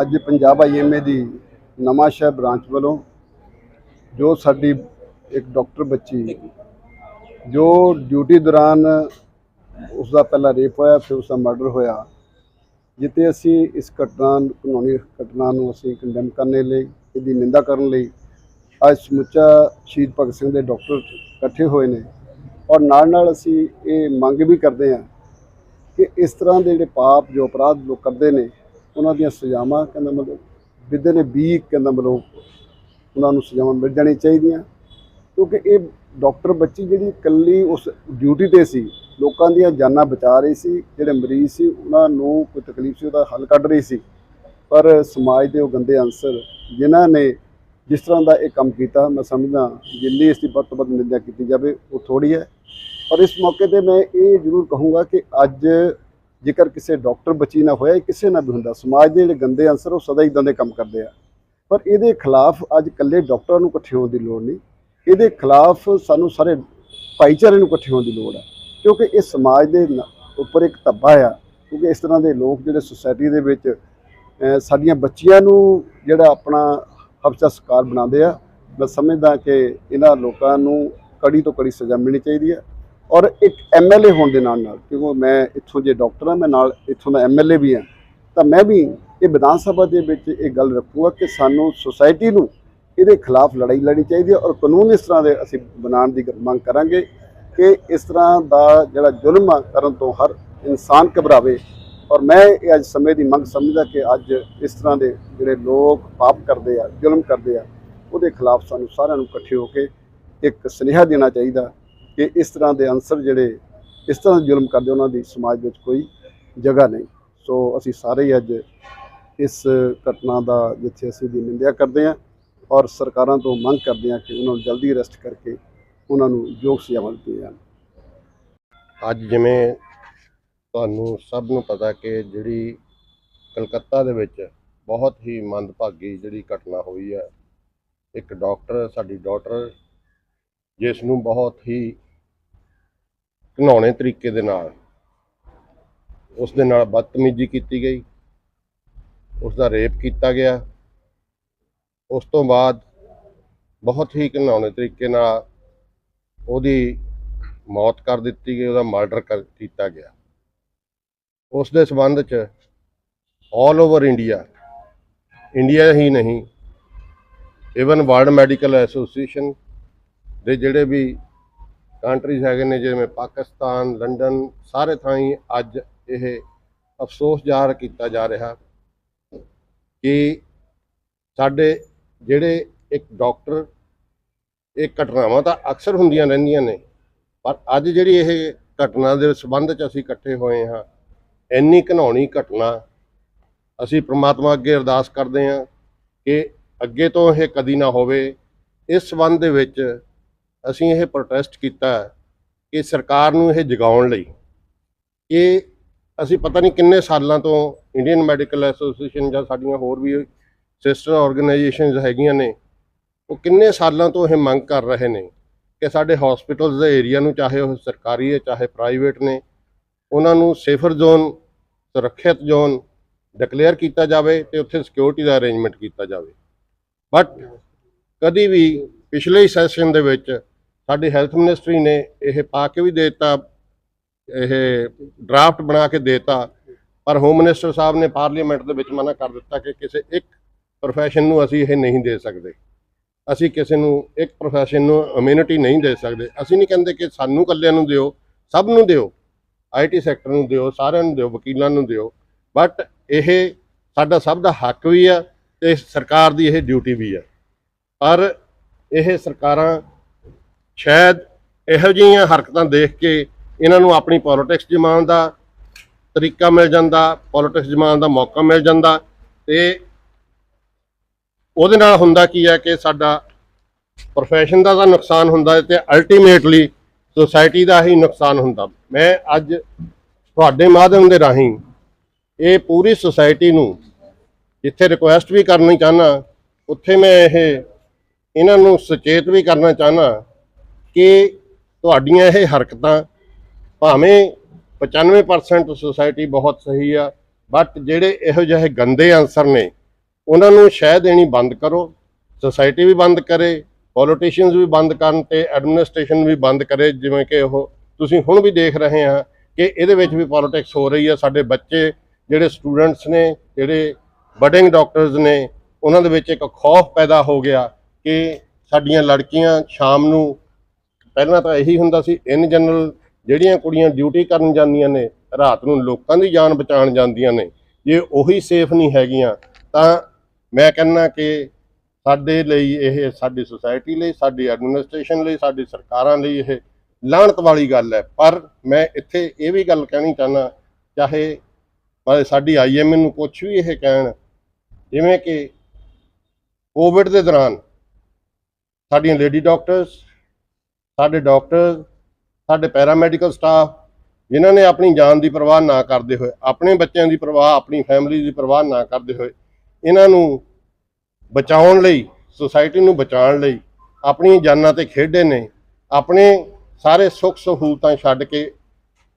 ਅੱਜ ਪੰਜਾਬ ਆਈਐਮਏ ਦੀ ਨਵਾਂ ਸ਼ਹਿਰ ਬ੍ਰਾਂਚ ਵੱਲੋਂ ਜੋ ਸਾਡੀ ਇੱਕ ਡਾਕਟਰ ਬੱਚੀ ਜੋ ਡਿਊਟੀ ਦੌਰਾਨ ਉਸ ਦਾ ਪਹਿਲਾ ਰੇਪ ਹੋਇਆ, ਫਿਰ ਉਸ ਦਾ ਮਰਡਰ ਹੋਇਆ ਜਿੱਤੇ ਅਸੀਂ ਇਸ ਘਟਨਾ ਨੂੰ ਕਾਨੂੰਨੀ ਘਟਨਾ ਨੂੰ ਅਸੀਂ ਕੰਡੈਮ ਕਰਨ ਲਈ, ਇਹਦੀ ਨਿੰਦਾ ਕਰਨ ਲਈ ਅੱਜ ਸਮੁੱਚਾ ਸ਼ਹੀਦ ਭਗਤ ਸਿੰਘ ਦੇ ਡਾਕਟਰ ਇਕੱਠੇ ਹੋਏ ਨੇ ਔਰ ਨਾਲ ਨਾਲ ਅਸੀਂ ਇਹ ਮੰਗ ਵੀ ਕਰਦੇ ਹਾਂ ਕਿ ਇਸ ਤਰ੍ਹਾਂ ਦੇ ਜਿਹੜੇ ਪਾਪ, ਜੋ ਅਪਰਾਧ ਲੋਕ ਕਰਦੇ ਨੇ ਉਹਨਾਂ ਦੀਆਂ ਸਜ਼ਾਵਾਂ ਕਹਿੰਦਾ ਮਤਲਬ ਵਿਦੇ ਨੇ ਵੀ ਕਹਿੰਦਾ ਮਤਲਬ ਉਹਨਾਂ ਨੂੰ ਸਜ਼ਾਵਾਂ ਮਿਲ ਜਾਣੀ ਚਾਹੀਦੀਆਂ। ਕਿਉਂਕਿ ਇਹ ਡਾਕਟਰ ਬੱਚੀ ਜਿਹੜੀ ਇਕੱਲੀ ਉਸ ਡਿਊਟੀ ਤੇ ਸੀ, ਲੋਕਾਂ ਦੀਆਂ ਜਾਨਾਂ ਬਚਾ ਰਹੀ ਸੀ, ਜਿਹੜੇ ਮਰੀਜ਼ ਸੀ, ਉਹਨਾਂ ਨੂੰ ਕੋਈ ਤਕਲੀਫ ਸੀ, ਉਹਦਾ ਹੱਲ ਕੱਢ ਰਹੀ ਸੀ। ਪਰ ਸਮਾਜ ਦੇ ਉਹ ਗੰਦੇ ਅੰਸਰ ਜਿਨ੍ਹਾਂ ਨੇ ਜਿਸ ਤਰ੍ਹਾਂ ਦਾ ਇਹ ਕੰਮ ਕੀਤਾ, ਮੈਂ ਸਮਝਦਾ ਜਿੰਨੀ ਇਸ ਦੀ ਵੱਧ ਤੋਂ ਵੱਧ ਨਿੰਦਿਆ ਕੀਤੀ ਜਾਵੇ, ਉਹ ਥੋੜੀ ਹੈ। ਪਰ ਇਸ ਮੌਕੇ ਤੇ ਮੈਂ ਇਹ ਜ਼ਰੂਰ ਕਹੂੰਗਾ ਕਿ ਅੱਜ ਜੇਕਰ ਕਿਸੇ ਡਾਕਟਰ ਬੱਚੀ ਨਾ ਹੋਇਆ ਕਿਸੇ ਨਾਲ ਵੀ ਹੁੰਦਾ। ਸਮਾਜ ਦੇ ਜਿਹੜੇ ਗੰਦੇ ਅੰਸਰ, ਉਹ ਸਦਾ ਇਦਾਂ ਦੇ ਕੰਮ ਕਰਦੇ ਆ। ਪਰ ਇਹਦੇ ਖਿਲਾਫ ਅੱਜ ਇਕੱਲੇ ਡਾਕਟਰਾਂ ਨੂੰ ਇਕੱਠੇ ਹੋਣ ਦੀ ਲੋੜ ਨਹੀਂ। ਇਹਦੇ ਖਿਲਾਫ ਸਾਨੂੰ ਸਾਰੇ ਭਾਈਚਾਰੇ ਨੂੰ ਇਕੱਠੇ ਹੋਣ ਦੀ ਲੋੜ ਹੈ ਕਿਉਂਕਿ ਇਹ ਸਮਾਜ ਦੇ ਉੱਪਰ ਇੱਕ ਧੱਬਾ ਆ। ਕਿਉਂਕਿ ਇਸ ਤਰ੍ਹਾਂ ਦੇ ਲੋਕ ਜਿਹੜੇ ਸੁਸਾਇਟੀ ਦੇ ਵਿੱਚ ਸਾਡੀਆਂ ਬੱਚੀਆਂ ਨੂੰ ਜਿਹੜਾ ਆਪਣਾ ਹਫਤਾ ਸਕਾਰ ਬਣਾਉਂਦੇ ਆ, ਮੈਂ ਸਮਝਦਾ ਕਿ ਇਹਨਾਂ ਲੋਕਾਂ ਨੂੰ ਕੜੀ ਤੋਂ ਕੜੀ ਸਜ਼ਾ ਮਿਲਣੀ ਚਾਹੀਦੀ ਹੈ ਔਰ ਇੱਕ ਐਮਐਲਏ ਹੋਣ ਦੇ ਨਾਲ ਨਾਲ, ਕਿਉਂਕਿ ਮੈਂ ਇੱਥੋਂ ਜੇ ਡਾਕਟਰ ਹਾਂ, ਮੈਂ ਨਾਲ ਇੱਥੋਂ ਦਾ ਐਮਐਲਏ ਵੀ ਹਾਂ, ਤਾਂ ਮੈਂ ਵੀ ਇਹ ਵਿਧਾਨ ਸਭਾ ਦੇ ਵਿੱਚ ਇਹ ਗੱਲ ਰੱਖੂਗਾ ਕਿ ਸਾਨੂੰ ਸੁਸਾਇਟੀ ਨੂੰ ਇਹਦੇ ਖਿਲਾਫ ਲੜਾਈ ਲੜਨੀ ਚਾਹੀਦੀ ਹੈ ਔਰ ਕਾਨੂੰਨ ਇਸ ਤਰ੍ਹਾਂ ਦੇ ਅਸੀਂ ਬਣਾਉਣ ਦੀ ਮੰਗ ਕਰਾਂਗੇ ਕਿ ਇਸ ਤਰ੍ਹਾਂ ਦਾ ਜਿਹੜਾ ਜ਼ੁਲਮ ਆ ਕਰਨ ਤੋਂ ਹਰ ਇਨਸਾਨ ਘਬਰਾਵੇ ਔਰ ਮੈਂ ਇਹ ਅੱਜ ਸਮੇਂ ਦੀ ਮੰਗ ਸਮਝਦਾ ਕਿ ਅੱਜ ਇਸ ਤਰ੍ਹਾਂ ਦੇ ਜਿਹੜੇ ਲੋਕ ਪਾਪ ਕਰਦੇ ਆ, ਜ਼ੁਲਮ ਕਰਦੇ ਆ, ਉਹਦੇ ਖਿਲਾਫ ਸਾਨੂੰ ਸਾਰਿਆਂ ਨੂੰ ਇਕੱਠੇ ਹੋ ਕੇ ਇੱਕ ਸੁਨੇਹਾ ਦੇਣਾ ਚਾਹੀਦਾ ਕਿ ਇਸ ਤਰ੍ਹਾਂ ਦੇ ਅਨਸਰ ਜਿਹੜੇ ਇਸ ਤਰ੍ਹਾਂ ਦੇ ਜ਼ੁਲਮ ਕਰਦੇ, ਉਹਨਾਂ ਦੀ ਸਮਾਜ ਵਿੱਚ ਕੋਈ ਜਗ੍ਹਾ ਨਹੀਂ। ਸੋ ਅਸੀਂ ਸਾਰੇ ਹੀ ਅੱਜ ਇਸ ਘਟਨਾ ਦਾ ਜਿੱਥੇ ਅਸੀਂ ਦੀ ਨਿੰਦਿਆ ਕਰਦੇ ਹਾਂ ਔਰ ਸਰਕਾਰਾਂ ਤੋਂ ਮੰਗ ਕਰਦੇ ਹਾਂ ਕਿ ਉਹਨਾਂ ਨੂੰ ਜਲਦੀ ਅਰੈਸਟ ਕਰਕੇ ਉਹਨਾਂ ਨੂੰ ਯੋਗ ਸਜ਼ਾਵਾਂ ਦਿੱਤੀਆਂ ਜਾਣ। ਅੱਜ ਜਿਵੇਂ ਤੁਹਾਨੂੰ ਸਭ ਨੂੰ ਪਤਾ ਕਿ ਜਿਹੜੀ ਕਲਕੱਤਾ ਦੇ ਵਿੱਚ ਬਹੁਤ ਹੀ ਮੰਦਭਾਗੀ ਜਿਹੜੀ ਘਟਨਾ ਹੋਈ ਹੈ, ਇੱਕ ਡਾਕਟਰ, ਸਾਡੀ ਡਾਕਟਰ, ਜਿਸ ਨੂੰ ਬਹੁਤ ਹੀ ਘਿਨਾਉਣੇ ਤਰੀਕੇ ਦੇ ਨਾਲ। ਉਸ ਦੇ ਨਾਲ ਬਦਤਮੀਜ਼ੀ ਕੀਤੀ ਗਈ। ਉਸ ਦਾ ਰੇਪ ਕੀਤਾ ਗਿਆ। ਉਸ ਤੋਂ ਬਾਅਦ ਬਹੁਤ ਹੀ ਘਿਨਾਉਣੇ ਤਰੀਕੇ ਨਾਲ ਉਹਦੀ ਮੌਤ ਕਰ ਦਿੱਤੀ ਗਈ, ਉਹਦਾ ਮਰਡਰ ਕਰ ਕੀਤਾ ਗਿਆ। ਉਸ ਦੇ ਸਬੰਧ ਚ ਆਲ ਓਵਰ ਇੰਡੀਆ ਇੰਡੀਆ ਹੀ ਨਹੀਂ ਇਵਨ ਵਰਲਡ ਮੈਡੀਕਲ ਐਸੋਸੀਏਸ਼ਨ ਦੇ ਜਿਹੜੇ ਵੀ ਕੰਟਰੀਜ਼ ਹੈਗੇ ਨੇ ਜਿਵੇਂ ਪਾਕਿਸਤਾਨ, ਲੰਡਨ, ਸਾਰੇ ਥਾਂ ਹੀ ਅੱਜ ਇਹ ਅਫਸੋਸ ਜ਼ਾਹਰ ਕੀਤਾ ਜਾ ਰਿਹਾ ਕਿ ਸਾਡੇ ਜਿਹੜੇ ਇੱਕ ਡਾਕਟਰ ਇਹ ਘਟਨਾਵਾਂ ਤਾਂ ਅਕਸਰ ਹੁੰਦੀਆਂ ਰਹਿੰਦੀਆਂ ਨੇ, ਪਰ ਅੱਜ ਜਿਹੜੀ ਇਹ ਘਟਨਾ ਦੇ ਸੰਬੰਧ 'ਚ ਅਸੀਂ ਇਕੱਠੇ ਹੋਏ ਹਾਂ, ਇੰਨੀ ਘਿਨਾਉਣੀ ਘਟਨਾ, ਅਸੀਂ ਪ੍ਰਮਾਤਮਾ ਅੱਗੇ ਅਰਦਾਸ ਕਰਦੇ ਹਾਂ ਕਿ ਅੱਗੇ ਤੋਂ ਇਹ ਕਦੀ ਨਾ ਹੋਵੇ, ਇਸ ਸੰਬੰਧ ਦੇ ਵਿੱਚ ਅਸੀਂ ਇਹ ਪ੍ਰੋਟੈਸਟ ਕੀਤਾ ਕਿ ਸਰਕਾਰ ਨੂੰ ਇਹ ਜਗਾਉਣ ਲਈ। ਇਹ ਅਸੀਂ ਪਤਾ ਨਹੀਂ ਕਿੰਨੇ ਸਾਲਾਂ ਤੋਂ ਇੰਡੀਅਨ ਮੈਡੀਕਲ ਐਸੋਸੀਏਸ਼ਨ ਜਾਂ ਸਾਡੀਆਂ ਹੋਰ ਵੀ ਸਿਸਟਰ ਆਰਗੇਨਾਈਜੇਸ਼ਨਸ ਹੈਗੀਆਂ ਨੇ, ਉਹ ਕਿੰਨੇ ਸਾਲਾਂ ਤੋਂ ਇਹ ਮੰਗ ਕਰ ਰਹੇ ਨੇ ਕਿ ਸਾਡੇ ਹਸਪੀਟਲਸ ਦੇ ਏਰੀਆ ਨੂੰ ਚਾਹੇ ਉਹ ਸਰਕਾਰੀ ਹੈ, ਚਾਹੇ ਪ੍ਰਾਈਵੇਟ ਨੇ, ਉਹਨਾਂ ਨੂੰ ਸੇਫਰ ਜ਼ੋਨ ਸੁਰੱਖਿਅਤ ਜ਼ੋਨ ਡਿਕਲੇਅਰ ਕੀਤਾ ਜਾਵੇ ਤੇ ਉੱਥੇ ਸਿਕਿਉਰਿਟੀ ਦਾ ਅਰੇਂਜਮੈਂਟ ਕੀਤਾ ਜਾਵੇ। ਬਟ ਕਦੀ ਵੀ ਪਿਛਲੇ ਹੀ ਸੈਸ਼ਨ ਦੇ ਵਿੱਚ ਸਾਡੀ ਹੈਲਥ ਮਿਨਿਸਟਰੀ ਨੇ ਇਹ ਪਾ ਕੇ ਵੀ ਦੇ ਦਿੱਤਾ, ਇਹ ਡਰਾਫਟ ਬਣਾ ਕੇ ਦੇਤਾ, ਪਰ ਹੋਮ ਮਿਨਿਸਟਰ ਸਾਹਿਬ ਨੇ ਪਾਰਲੀਮੈਂਟ ਦੇ ਵਿੱਚ ਮਨਾ ਕਰ ਦਿੱਤਾ ਕਿ ਕਿਸੇ ਇੱਕ ਪ੍ਰੋਫੈਸ਼ਨ ਨੂੰ ਅਸੀਂ ਇਹ ਨਹੀਂ ਦੇ ਸਕਦੇ। ਅਸੀਂ ਕਿਸੇ ਨੂੰ ਇੱਕ ਪ੍ਰੋਫੈਸ਼ਨ ਨੂੰ ਇਮਿਊਨਿਟੀ ਨਹੀਂ ਦੇ ਸਕਦੇ। ਅਸੀਂ ਨਹੀਂ ਕਹਿੰਦੇ ਕਿ ਸਾਨੂੰ ਇਕੱਲਿਆਂ ਨੂੰ ਦਿਓ, ਸਭ ਨੂੰ ਦਿਓ ਆਈਟੀ ਸੈਕਟਰ ਨੂੰ ਦਿਓ, ਸਾਰਿਆਂ ਨੂੰ ਦਿਓ, ਵਕੀਲਾਂ ਨੂੰ ਦਿਓ ਬਟ ਇਹ ਸਾਡਾ ਸਭ ਦਾ ਹੱਕ ਵੀ ਆ ਤੇ ਸਰਕਾਰ ਦੀ ਇਹ ਡਿਊਟੀ ਵੀ ਆ। ਪਰ ਇਹ ਸਰਕਾਰਾਂ ਸ਼ਾਇਦ ਇਹੋ ਜਿਹੀਆਂ ਹਰਕਤਾਂ ਦੇਖ ਕੇ ਇਹਨਾਂ ਨੂੰ ਆਪਣੀ ਪੋਲਿਟਿਕਸ ਜਮਾਉਣ ਦਾ ਤਰੀਕਾ ਮਿਲ ਜਾਂਦਾ ਪੋਲਿਟਿਕਸ ਜਮਾਉਣ ਦਾ ਮੌਕਾ ਮਿਲ ਜਾਂਦਾ ਤੇ ਉਹਦੇ ਨਾਲ ਹੁੰਦਾ ਕੀ ਹੈ ਕਿ ਸਾਡਾ ਪ੍ਰੋਫੈਸ਼ਨ ਦਾ ਤਾਂ ਨੁਕਸਾਨ ਹੁੰਦਾ ਹੈ ਤੇ ਅਲਟੀਮੇਟਲੀ ਸੋਸਾਇਟੀ ਦਾ ਹੀ ਨੁਕਸਾਨ ਹੁੰਦਾ। ਮੈਂ ਅੱਜ ਤੁਹਾਡੇ ਮਾਧਿਅਮ ਦੇ ਰਾਹੀਂ ਇਹ ਪੂਰੀ ਸੋਸਾਇਟੀ ਨੂੰ ਜਿੱਥੇ ਰਿਕੁਐਸਟ ਵੀ ਕਰਨੀ ਚਾਹਨਾ ਉੱਥੇ ਮੈਂ ਇਹ ਇਹਨਾਂ ਨੂੰ ਸੁਚੇਤ ਵੀ ਕਰਨਾ ਚਾਹਨਾ ਕਿ ਤੁਹਾਡੀਆਂ ਇਹ ਹਰਕਤਾਂ ਭਾਵੇਂ 95% ਸੋਸਾਇਟੀ ਬਹੁਤ ਸਹੀ ਆ ਬਟ ਜਿਹੜੇ ਇਹੋ ਜਿਹੇ ਗੰਦੇ ਅਨਸਰ ਨੇ, ਉਹਨਾਂ ਨੂੰ ਸ਼ਹਿ ਦੇਣੀ ਬੰਦ ਕਰੋ। ਸੁਸਾਇਟੀ ਵੀ ਬੰਦ ਕਰੇ ਪੋਲੀਟੀਸ਼ੀਅਨਸ ਵੀ ਬੰਦ ਕਰਨ ਤੇ ਐਡਮਿਨਿਸਟ੍ਰੇਸ਼ਨ ਵੀ ਬੰਦ ਕਰੇ, ਜਿਵੇਂ ਕਿ ਉਹ ਤੁਸੀਂ ਹੁਣ ਵੀ ਦੇਖ ਰਹੇ ਆ ਕਿ ਇਹਦੇ ਵਿੱਚ ਵੀ ਪੋਲਿਟਿਕਸ ਹੋ ਰਹੀ ਆ। ਸਾਡੇ ਬੱਚੇ ਜਿਹੜੇ ਸਟੂਡੈਂਟਸ ਨੇ, ਜਿਹੜੇ ਬਡਿੰਗ ਡਾਕਟਰਸ ਨੇ, ਉਹਨਾਂ ਦੇ ਵਿੱਚ ਇੱਕ ਖੌਫ ਪੈਦਾ ਹੋ ਗਿਆ। ਕਿ ਸਾਡੀਆਂ ਲੜਕੀਆਂ ਸ਼ਾਮ ਨੂੰ, ਪਹਿਲਾਂ ਤਾਂ ਇਹੀ ਹੁੰਦਾ ਸੀ ਇਨ ਜਨਰਲ ਜਿਹੜੀਆਂ ਕੁੜੀਆਂ ਡਿਊਟੀ ਕਰਨ ਜਾਂਦੀਆਂ ਨੇ, ਰਾਤ ਨੂੰ ਲੋਕਾਂ ਦੀ ਜਾਨ ਬਚਾਉਣ ਜਾਂਦੀਆਂ ਨੇ, ਜੇ ਉਹੀ ਸੇਫ ਨਹੀਂ ਹੈਗੀਆਂ, ਤਾਂ ਮੈਂ ਕਹਿੰਦਾ ਕਿ ਸਾਡੇ ਲਈ ਇਹ, ਸਾਡੀ ਸੁਸਾਇਟੀ ਲਈ, ਸਾਡੀ ਐਡਮਿਨਿਸਟ੍ਰੇਸ਼ਨ ਲਈ, ਸਾਡੀ ਸਰਕਾਰਾਂ ਲਈ ਇਹ ਲਾਹਣਤ ਵਾਲੀ ਗੱਲ ਹੈ। ਪਰ ਮੈਂ ਇੱਥੇ ਇਹ ਵੀ ਗੱਲ ਕਹਿਣੀ ਚਾਹੁੰਦਾ, ਚਾਹੇ ਭਾਵੇਂ ਸਾਡੀ ਆਈਐਮਏ ਨੂੰ ਕੁਝ ਵੀ ਇਹ ਕਹਿਣ, ਜਿਵੇਂ ਕਿ ਕੋਵਿਡ ਦੇ ਦੌਰਾਨ ਸਾਡੀਆਂ ਲੇਡੀ ਡਾਕਟਰਸ ਸਾਡੇ ਡਾਕਟਰ ਸਾਡੇ ਪੈਰਾਮੈਡੀਕਲ ਸਟਾਫ ਜਿਨ੍ਹਾਂ ਨੇ ਆਪਣੀ ਜਾਨ ਦੀ ਪਰਵਾਹ ਨਾ ਕਰਦੇ ਹੋਏ, ਆਪਣੇ ਬੱਚਿਆਂ ਦੀ ਪਰਵਾਹ, ਆਪਣੀ ਫੈਮਿਲੀ ਦੀ ਪਰਵਾਹ ਨਾ ਕਰਦੇ ਹੋਏ, ਇਹਨਾਂ ਨੂੰ ਬਚਾਉਣ ਲਈ ਸੁਸਾਇਟੀ ਨੂੰ ਬਚਾਉਣ ਲਈ ਆਪਣੀਆਂ ਜਾਨਾਂ ਤੇ ਖੇਡੇ ਨੇ, ਆਪਣੇ ਸਾਰੇ ਸੁੱਖ ਸਹੂਲਤਾਂ ਛੱਡ ਕੇ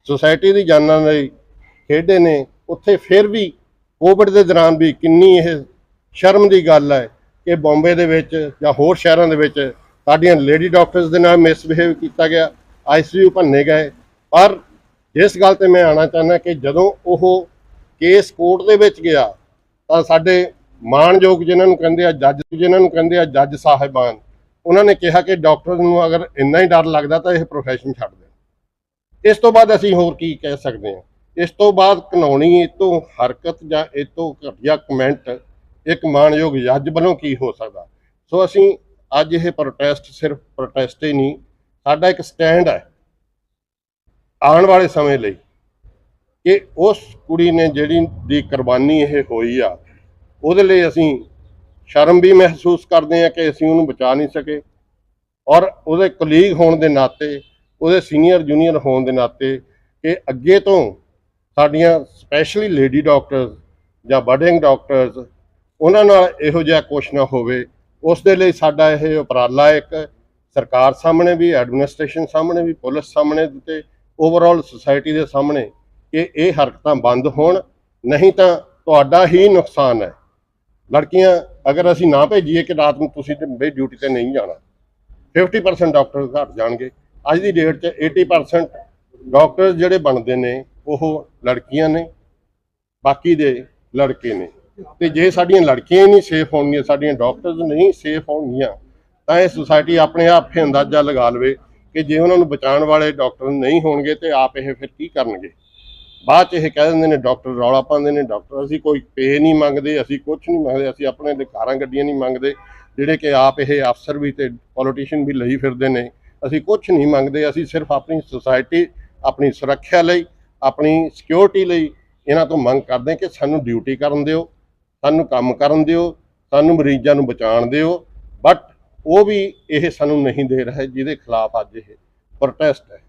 ਸੁਸਾਇਟੀ ਦੀ ਜਾਨਾਂ ਲਈ ਖੇਡੇ ਨੇ, ਉੱਥੇ ਫਿਰ ਵੀ ਕੋਵਿਡ ਦੇ ਦੌਰਾਨ ਵੀ ਕਿੰਨੀ ਇਹ ਸ਼ਰਮ ਦੀ ਗੱਲ ਹੈ ਕਿ ਬੰਬੇ ਦੇ ਵਿੱਚ ਜਾਂ ਹੋਰ ਸ਼ਹਿਰਾਂ ਦੇ ਵਿੱਚ ਸਾਡੀਆਂ ਲੇਡੀ ਡਾਕਟਰਸ ਦੇ ਨਾਲ ਮਿਸਬਿਹੇਵ ਕੀਤਾ ਗਿਆ ਆਈਸੀਯੂ ਭੰਨੇ ਗਏ। ਪਰ ਜਿਸ ਗੱਲ ਤੇ ਮੈਂ ਆਣਾ ਚਾਹੁੰਦਾ ਕਿ ਜਦੋਂ ਉਹ ਕੇਸ ਕੋਰਟ ਦੇ ਵਿੱਚ ਗਿਆ, ਤਾਂ ਸਾਡੇ ਮਾਣਯੋਗ ਜਿਨ੍ਹਾਂ ਨੂੰ ਕਹਿੰਦੇ ਆ, ਜੱਜ ਜਿਨ੍ਹਾਂ ਨੂੰ ਕਹਿੰਦੇ ਆ, ਜੱਜ ਸਾਹਿਬਾਨ, ਉਹਨਾਂ ਨੇ ਕਿਹਾ ਕਿ ਡਾਕਟਰ ਨੂੰ ਅਗਰ ਇੰਨਾ ਹੀ ਡਰ ਲੱਗਦਾ ਤਾਂ ਇਹ ਪ੍ਰੋਫੈਸ਼ਨ ਛੱਡ ਦੇਣ। ਇਸ ਤੋਂ ਬਾਅਦ ਅਸੀਂ ਹੋਰ ਕੀ ਕਹਿ ਸਕਦੇ ਹਾਂ? ਇਸ ਤੋਂ ਬਾਅਦ ਕਾਨੂੰਨੀ ਇਹ ਤੋਂ ਹਰਕਤ ਜਾਂ ਇਹ ਤੋਂ ਘਟੀਆ ਕਮੈਂਟ ਇੱਕ ਮਾਣਯੋਗ ਜੱਜ ਵੱਲੋਂ ਕੀ ਹੋ ਸਕਦਾ? ਸੋ ਅਸੀਂ ਅੱਜ ਇਹ ਪ੍ਰੋਟੈਸਟ ਸਿਰਫ ਪ੍ਰੋਟੈਸਟ ਹੀ ਨਹੀਂ, ਸਾਡਾ ਇੱਕ ਸਟੈਂਡ ਹੈ ਆਉਣ ਵਾਲੇ ਸਮੇਂ ਲਈ ਕਿ ਉਸ ਕੁੜੀ ਨੇ ਜਿਹੜੀ ਦੀ ਕੁਰਬਾਨੀ ਇਹ ਹੋਈ ਆ, ਉਹਦੇ ਲਈ ਅਸੀਂ ਸ਼ਰਮ ਵੀ ਮਹਿਸੂਸ ਕਰਦੇ ਹਾਂ ਕਿ ਅਸੀਂ ਉਹਨੂੰ ਬਚਾ ਨਹੀਂ ਸਕੇ ਔਰ ਉਹਦੇ ਕਲੀਗ ਹੋਣ ਦੇ ਨਾਤੇ, ਉਹਦੇ ਸੀਨੀਅਰ ਜੂਨੀਅਰ ਹੋਣ ਦੇ ਨਾਤੇ ਕਿ ਅੱਗੇ ਤੋਂ ਸਾਡੀਆਂ ਸਪੈਸ਼ਲੀ ਲੇਡੀ ਡਾਕਟਰਸ ਜਾਂ ਬਡਿੰਗ ਡਾਕਟਰਸ ਉਹਨਾਂ ਨਾਲ ਇਹੋ ਜਿਹਾ ਕੁਛ ਨਾ ਹੋਵੇ। ਉਸ ਦੇ ਲਈ ਸਾਡਾ ਇਹ ਉਪਰਾਲਾ ਇੱਕ ਸਰਕਾਰ ਸਾਹਮਣੇ ਵੀ, ਐਡਮਿਨਿਸਟ੍ਰੇਸ਼ਨ ਸਾਹਮਣੇ ਵੀ, ਪੁਲਿਸ ਸਾਹਮਣੇ ਤੇ ਓਵਰਆਲ ਸੁਸਾਇਟੀ ਦੇ ਸਾਹਮਣੇ ਕਿ ਇਹ ਹਰਕਤਾਂ ਬੰਦ ਹੋਣ। ਨਹੀਂ ਤਾਂ ਤੁਹਾਡਾ ਹੀ ਨੁਕਸਾਨ ਹੈ। ਲੜਕੀਆਂ, ਅਗਰ ਅਸੀਂ ਨਾ ਭੇਜੀਏ ਕਿ ਰਾਤ ਨੂੰ ਤੁਸੀਂ ਤੇ ਡਿਊਟੀ ਤੇ ਨਹੀਂ ਜਾਣਾ 50% ਡਾਕਟਰ ਘਟ ਜਾਣਗੇ। ਅੱਜ ਦੀ ਡੇਟ 'ਚ 80% ਡਾਕਟਰ ਜਿਹੜੇ ਬਣਦੇ ਨੇ, ਉਹ ਲੜਕੀਆਂ ਨੇ, ਬਾਕੀ ਦੇ ਲੜਕੇ ਨੇ। ਤੇ ਜੇ ਸਾਡੀਆਂ ਲੜਕੀਆਂ ਨਹੀਂ ਸੇਫ ਹੋਣਗੀਆਂ, ਸਾਡੀਆਂ ਡਾਕਟਰਸ ਨਹੀਂ ਸੇਫ ਹੋਣਗੀਆਂ, ਤਾਂ ਇਹ ਸੁਸਾਇਟੀ ਆਪਣੇ ਆਪ ਹੀ ਅੰਦਾਜ਼ਾ ਲਗਾ ਲਵੇ ਕਿ ਜੇ ਉਹਨਾਂ ਨੂੰ ਬਚਾਉਣ ਵਾਲੇ ਡਾਕਟਰ ਨਹੀਂ ਹੋਣਗੇ ਤੇ ਆਪ ਇਹ ਫਿਰ ਕੀ ਕਰਨਗੇ? ਬਾਅਦ ਚ ਇਹ ਕਹਿ ਦਿੰਦੇ ਨੇ ਡਾਕਟਰ ਰੌਲਾ ਪਾਉਂਦੇ ਨੇ ਡਾਕਟਰ ਅਸੀਂ ਕੋਈ ਪੇ ਨਹੀਂ ਮੰਗਦੇ, ਅਸੀਂ ਕੁਝ ਨਹੀਂ ਮੰਗਦੇ, ਅਸੀਂ ਆਪਣੇ ਲਈ ਕਾਰਾਂ ਗੱਡੀਆਂ ਨਹੀਂ ਮੰਗਦੇ, ਜਿਹੜੇ ਕਿ ਆਪ ਇਹ ਅਫਸਰ ਵੀ ਤੇ ਪੋਲੀਟੀਸ਼ੀਅਨ ਵੀ ਲਈ ਫਿਰਦੇ ਨੇ, ਅਸੀਂ ਕੁਝ ਨਹੀਂ ਮੰਗਦੇ, ਅਸੀਂ ਸਿਰਫ ਆਪਣੀ ਸੁਸਾਇਟੀ ਆਪਣੀ ਸੁਰੱਖਿਆ ਲਈ, ਆਪਣੀ ਸਿਕਿਉਰਿਟੀ ਲਈ ਇਹਨਾਂ ਤੋਂ ਮੰਗ ਕਰਦੇ ਕਿ ਸਾਨੂੰ ਡਿਊਟੀ ਕਰਨ ਦਿਓ। ਸਾਨੂੰ ਕੰਮ ਕਰਨ ਦਿਓ ਸਾਨੂੰ ਮਰੀਜ਼ਾਂ ਨੂੰ ਬਚਾਉਣ ਦਿਓ ਬਟ ਉਹ ਵੀ ਇਹ ਸਾਨੂੰ ਨਹੀਂ ਦੇ ਰਿਹਾ ਜਿਹਦੇ ਖਿਲਾਫ ਅੱਜ ਇਹ ਪ੍ਰੋਟੈਸਟ ਹੈ।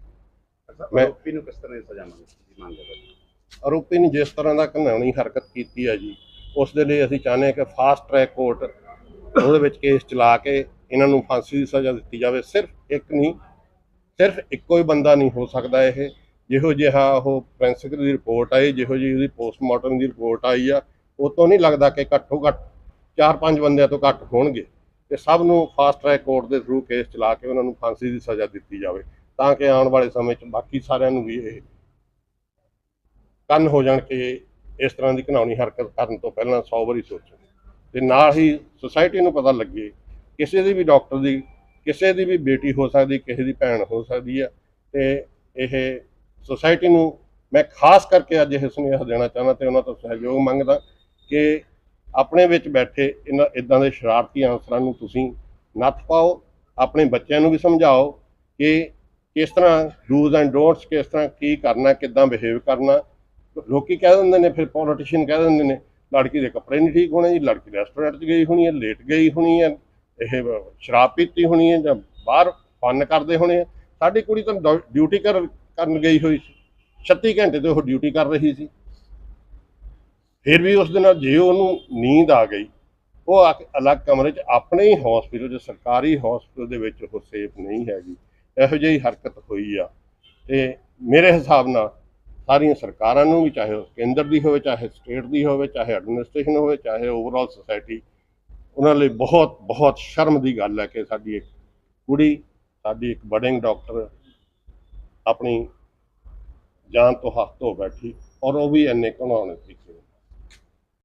ਮੈਂ- ਆਰੋਪੀ ਨੂੰ ਕਿਸ ਤਰ੍ਹਾਂ ਦੀ ਸਜ਼ਾ ਮੰਗ ਦੀ ਮੰਗ ਹੈ? ਤੁਹਾਡੀ? ਆਰੋਪੀ ਨੇ ਜਿਸ ਤਰ੍ਹਾਂ ਦਾ ਕਾਨੂੰਨੀ ਹਰਕਤ ਕੀਤੀ ਹੈ ਜੀ ਉਸ ਦੇ ਲਈ ਅਸੀਂ ਚਾਹੁੰਦੇ ਹਾਂ ਕਿ ਫਾਸਟ ਟਰੈਕ ਕੋਰਟ ਉਹਦੇ ਵਿੱਚ ਕੇਸ ਚਲਾ ਕੇ ਇਹਨਾਂ ਨੂੰ ਫਾਂਸੀ ਦੀ ਸਜ਼ਾ ਦਿੱਤੀ ਜਾਵੇ। ਸਿਰਫ ਇੱਕ ਨਹੀਂ ਸਿਰਫ ਇੱਕੋ ਹੀ ਬੰਦਾ ਨਹੀਂ ਹੋ ਸਕਦਾ ਇਹ। ਜਿਹੋ ਜਿਹਾ ਉਹ ਫੋਰੈਂਸਿਕ ਦੀ ਰਿਪੋਰਟ ਆਈ ਜਿਹੋ ਜਿਹੀ ਉਹਦੀ ਪੋਸਟਮਾਰਟਮ ਦੀ ਰਿਪੋਰਟ ਆਈ ਆ ਉਹ ਤੋਂ ਨਹੀਂ ਲੱਗਦਾ ਕਿ ਘੱਟੋ ਘੱਟ ਚਾਰ ਪੰਜ ਬੰਦਿਆਂ ਤੋਂ ਘੱਟ ਹੋਣਗੇ ਤੇ ਸਭ ਨੂੰ ਫਾਸਟ ਟਰੈਕ ਕੋਰਟ ਦੇ ਥਰੂ ਕੇਸ ਚਲਾ ਕੇ ਉਹਨਾਂ ਨੂੰ ਫਾਂਸੀ ਦੀ ਸਜ਼ਾ ਦਿੱਤੀ ਜਾਵੇ, ਤਾਂ ਕਿ ਆਉਣ ਵਾਲੇ ਸਮੇਂ 'ਚ ਬਾਕੀ ਸਾਰਿਆਂ ਨੂੰ ਵੀ ਇਹ ਕੰਨ ਹੋ ਜਾਣ ਕਿ ਇਸ ਤਰ੍ਹਾਂ ਦੀ ਘਿਨਾਉਣੀ ਹਰਕਤ ਕਰਨ ਤੋਂ ਪਹਿਲਾਂ 100 ਵਾਰੀ ਸੋਚਣ। ਤੇ ਨਾਲ ਹੀ ਸੁਸਾਇਟੀ ਨੂੰ ਪਤਾ ਲੱਗੇ, ਕਿਸੇ ਦੀ ਵੀ ਡਾਕਟਰ ਦੀ, ਕਿਸੇ ਦੀ ਵੀ ਬੇਟੀ ਹੋ ਸਕਦੀ, ਕਿਸੇ ਦੀ ਭੈਣ ਹੋ ਸਕਦੀ ਹੈ ਤੇ ਇਹ ਸੁਸਾਇਟੀ ਨੂੰ ਮੈਂ ਖਾਸ ਕਰਕੇ ਅੱਜ ਇਹ ਸੁਨੇਹਾ ਦੇਣਾ ਚਾਹੁੰਦਾ ਤੇ ਉਹਨਾਂ ਤੋਂ ਸਹਿਯੋਗ ਮੰਗਦਾ। ਕਿ ਆਪਣੇ ਵਿੱਚ ਬੈਠੇ ਇਹਨਾਂ ਇਦਾਂ ਦੇ ਸ਼ਰਾਰਤੀ ਅਨਸਰਾਂ ਨੂੰ ਤੁਸੀਂ ਨੱਥ ਪਾਓ, ਆਪਣੇ ਬੱਚਿਆਂ ਨੂੰ ਵੀ ਸਮਝਾਓ ਕਿ ਕਿਸ ਤਰ੍ਹਾਂ ਡੂਜ਼ ਐਂਡ ਡੋਂਟਸ ਕਿਸ ਤਰ੍ਹਾਂ ਕੀ ਕਰਨਾ, ਕਿੱਦਾਂ ਬਿਹੇਵ ਕਰਨਾ। ਲੋਕੀ ਕਹਿ ਦਿੰਦੇ ਨੇ, ਫਿਰ ਪੋਲੀਟੀਸ਼ੀਅਨ ਕਹਿ ਦਿੰਦੇ ਨੇ, ਲੜਕੀ ਦੇ ਕੱਪੜੇ ਨਹੀਂ ਠੀਕ ਹੋਣੇ ਜੀ, ਲੜਕੀ ਰੈਸਟੋਰੈਂਟ 'ਚ ਗਈ ਹੋਣੀ ਹੈ ਲੇਟ ਗਈ ਹੋਣੀ ਹੈ, ਇਹ ਸ਼ਰਾਬ ਪੀਤੀ ਹੋਣੀ ਹੈ ਜਾਂ ਬਾਹਰ ਫਨ ਕਰਦੇ ਹੋਣੇ ਆ। ਸਾਡੀ ਕੁੜੀ ਤਾਂ ਡਿਊ- ਡਿਊਟੀ ਕਰਨ ਗਈ ਹੋਈ ਸੀ। 36 ਘੰਟੇ ਤੇ ਉਹ ਡਿਊਟੀ ਕਰ ਰਹੀ ਸੀ। ਫਿਰ ਵੀ ਉਸ ਦੇ ਨਾਲ ਜੇ ਉਹਨੂੰ ਨੀਂਦ ਆ ਗਈ, ਉਹ ਆ ਅਲੱਗ ਕਮਰੇ 'ਚ ਆਪਣੇ ਹੀ ਹਸਪੀਟਲ 'ਚ, ਸਰਕਾਰੀ ਹਸਪੀਟਲ ਦੇ ਵਿੱਚ ਉਹ ਸੇਫ ਨਹੀਂ ਹੈਗੀ। ਇਹੋ ਜਿਹੀ ਹਰਕਤ ਹੋਈ ਆ। ਤੇ ਮੇਰੇ ਹਿਸਾਬ ਨਾਲ ਸਾਰੀਆਂ ਸਰਕਾਰਾਂ ਨੂੰ ਵੀ, ਚਾਹੇ ਉਹ ਕੇਂਦਰ ਦੀ ਹੋਵੇ, ਚਾਹੇ ਸਟੇਟ ਦੀ ਹੋਵੇ, ਚਾਹੇ ਐਡਮਿਨਿਸਟ੍ਰੇਸ਼ਨ ਹੋਵੇ, ਚਾਹੇ ਓਵਰਆਲ ਸੁਸਾਇਟੀ ਉਹਨਾਂ ਲਈ ਬਹੁਤ ਬਹੁਤ ਸ਼ਰਮ ਦੀ ਗੱਲ ਹੈ ਕਿ ਸਾਡੀ ਇੱਕ ਕੁੜੀ, ਸਾਡੀ ਇੱਕ ਬਡਿੰਗ ਡਾਕਟਰ ਆਪਣੀ ਜਾਨ ਤੋਂ ਹੱਥ ਧੋ ਬੈਠੀ ਔਰ ਉਹ ਵੀ ਇੰਨੇ ਘਿਨਾਉਣੇ ਤਰੀਕੇ ਨਾਲ।